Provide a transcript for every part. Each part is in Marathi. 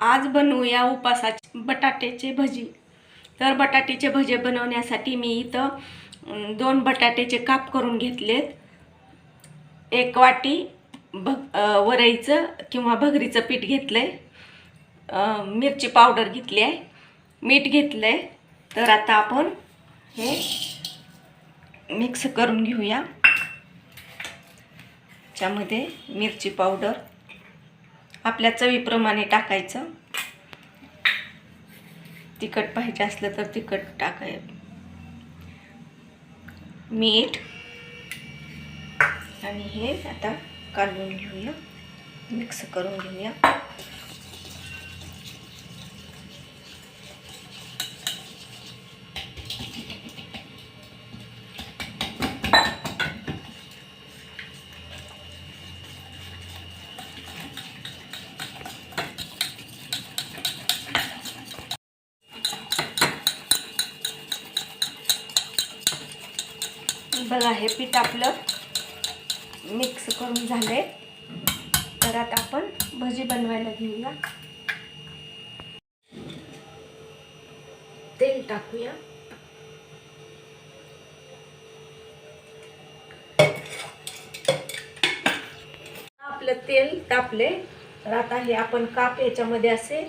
आज बनवूया उपासाचे बटाट्याचे भजी. तर बटाट्याचे भजे बनवण्यासाठी मी इथं दोन बटाट्याचे काप करून घेतलेत. एक वाटी भग वरईचं किंवा भगरीचं पीठ घेतलं आहे मिरची पावडर घेतली आहे. मीठ घेतलं आहे तर आता आपण हे मिक्स करून घेऊया. त्यामध्ये मिरची पावडर आपल्या चवीप्रमाणे टाकायचं. तिखट पाहिजे असलं तर तिखट टाकाय. मीठ. आणि हे आता काढून घेऊया. मिक्स करून घेऊया. बघा हे पीठ आपलं मिक्स करून झालंय. तर आता आपण भजी बनवायला घेऊया. तेल टाकूया. आपलं तेल तापले. तर आता हे आपण काप याच्यामध्ये असे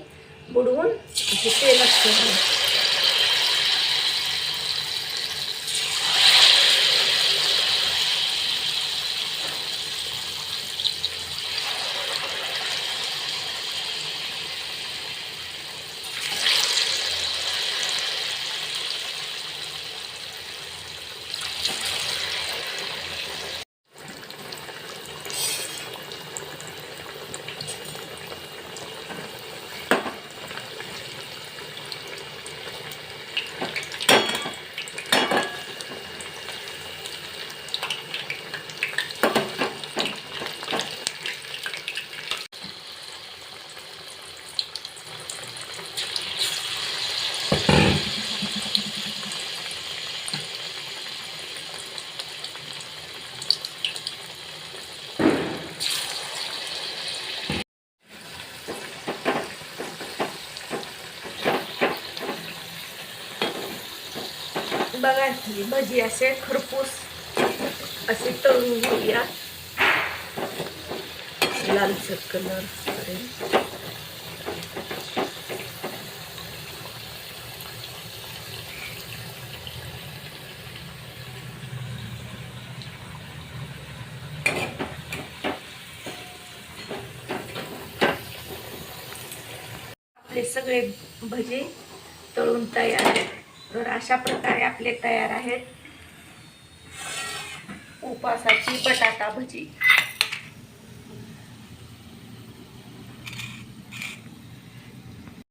बुडवून हे तेल असते बघा ही भजी असे खरपूस असे तळून घेऊया. लालसर कलर पर्यंत आपले सगळे भजी तळून तयार आहेत. तर अशा प्रकारे आपले तयार आहेत. उपासाची बटाटा भजी.